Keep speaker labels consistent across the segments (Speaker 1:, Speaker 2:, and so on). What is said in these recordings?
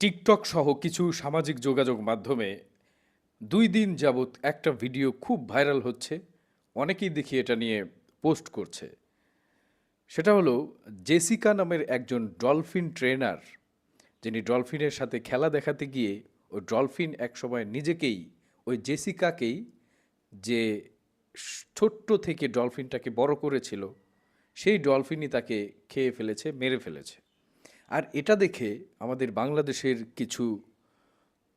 Speaker 1: TikTok সহ কিছু সামাজিক যোগাযোগ মাধ্যমে দুই দিন যাবৎ একটা ভিডিও খুব ভাইরাল হচ্ছে, অনেকেই দেখি এটা নিয়ে পোস্ট করছে। সেটা হলো, জেসিকা নামের একজন ডলফিন ট্রেনার, যিনি ডলফিনের সাথে খেলা দেখাতে গিয়ে ওই ডলফিন একসময় নিজেকেই, ওই জেসিকাকেই, যে ছোট্ট থেকে ডলফিনটাকে বড় করেছিল, সেই ডলফিনই তাকে খেয়ে ফেলেছে, মেরে ফেলেছে। আর এটা দেখে আমাদের বাংলাদেশের কিছু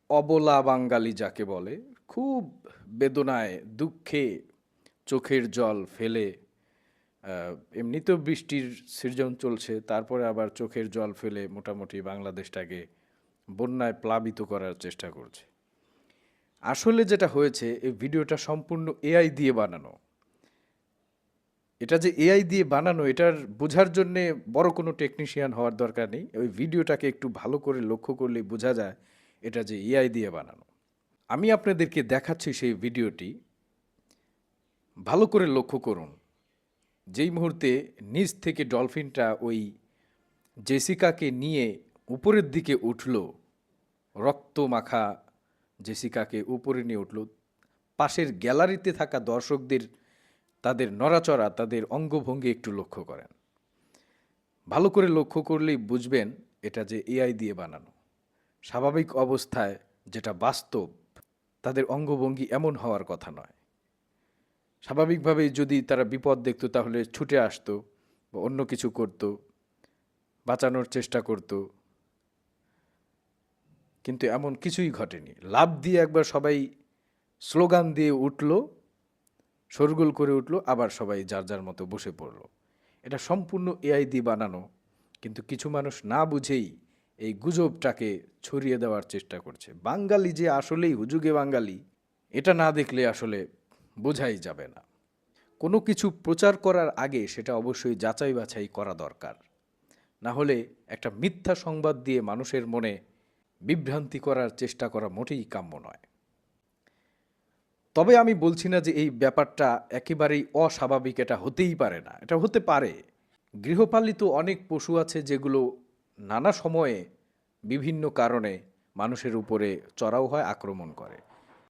Speaker 1: অবলা বাঙালি যাকে বলে, খুব বেদনায়, দুঃখে চোখের জল ফেলে এমনিতেও বৃষ্টির সৃজন চলছে, তারপরে আবার চোখের জল ফেলে মোটামুটি বাংলাদেশটাকে বন্যায় প্লাবিত করার চেষ্টা করছে। আসলে যেটা হয়েছে, এই ভিডিওটা সম্পূর্ণ এআই দিয়ে বানানো। এটা যে এআই দিয়ে বানানো, এটার বোঝার জন্যে বড় কোনো টেকনিশিয়ান হওয়ার দরকার নেই। ওই ভিডিওটাকে একটু ভালো করে লক্ষ্য করলে বোঝা যায় এটা যে এআই দিয়ে বানানো। আমি আপনাদেরকে দেখাচ্ছি সেই ভিডিওটি। ভালো করে লক্ষ্য করুন। যেই মুহূর্তে নিচ থেকে ডলফিনটা ওই জেসিকাকে নিয়ে উপরের দিকে উঠল রক্ত মাখা জেসিকাকে উপরে নিয়ে উঠল, পাশের গ্যালারিতে থাকা দর্শকদের তাদের নড়াচড়া, তাদের অঙ্গভঙ্গি একটু লক্ষ্য করেন। ভালো করে লক্ষ্য করলেই বুঝবেন এটা যে এআই দিয়ে বানানো। স্বাভাবিক অবস্থায় যেটা বাস্তব, তাদের অঙ্গভঙ্গি এমন হওয়ার কথা নয়। স্বাভাবিকভাবেই যদি তারা বিপদ দেখত, তাহলে ছুটে আসতো বা অন্য কিছু করতো, বাঁচানোর চেষ্টা করতো। কিন্তু এমন কিছুই ঘটেনি। লাভ দিয়ে একবার সবাই স্লোগান দিয়ে উঠল শোরগোল করে উঠল, আবার সবাই যার যার মতো বসে পড়ল। এটা সম্পূর্ণ এআই দিয়ে বানানো, কিন্তু কিছু মানুষ না বুঝেই এই গুজবটাকে ছড়িয়ে দেওয়ার চেষ্টা করছে। বাঙালি যে আসলেই, হুজুগে বাঙালি, এটা না দেখলে আসলে বোঝাই যাবে না। কোনো কিছু প্রচার করার আগে সেটা অবশ্যই যাচাই বাছাই করা দরকার। না হলে একটা মিথ্যা সংবাদ দিয়ে মানুষের মনে বিভ্রান্তি করার চেষ্টা করা মোটেই কাম্য নয়। তবে আমি বলছি না যে এই ব্যাপারটা একেবারেই অস্বাভাবিক, এটা হতেই পারে না। এটা হতে পারে। গৃহপালিত অনেক পশু আছে যেগুলো নানা সময়ে বিভিন্ন কারণে মানুষের উপরে চড়াও হয়, আক্রমণ করে।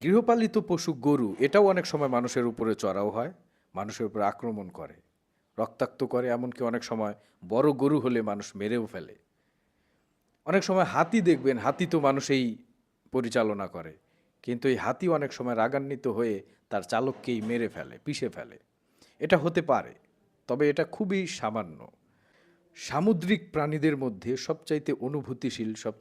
Speaker 1: গৃহপালিত পশু গরু, এটাও অনেক সময় মানুষের উপরে চড়াও হয়, মানুষের উপরে আক্রমণ করে, রক্তাক্ত করে, এমনকি অনেক সময় বড় গরু হলে মানুষ মেরেও ফেলে। অনেক সময় হাতি দেখবেন, হাতি তো মানুষেই পরিচালনা করে। কিন্তু এই হাতি অনেক সময় রাগান্বিত হয়ে তার চালককেই মেরে ফেলে, পিষে ফেলে। এটা হতে পারে, তবে এটা খুবই সামান্য। সামুদ্রিক প্রাণীদের মধ্যে সবচাইতে অনুভূতিশীল, সবচাইতে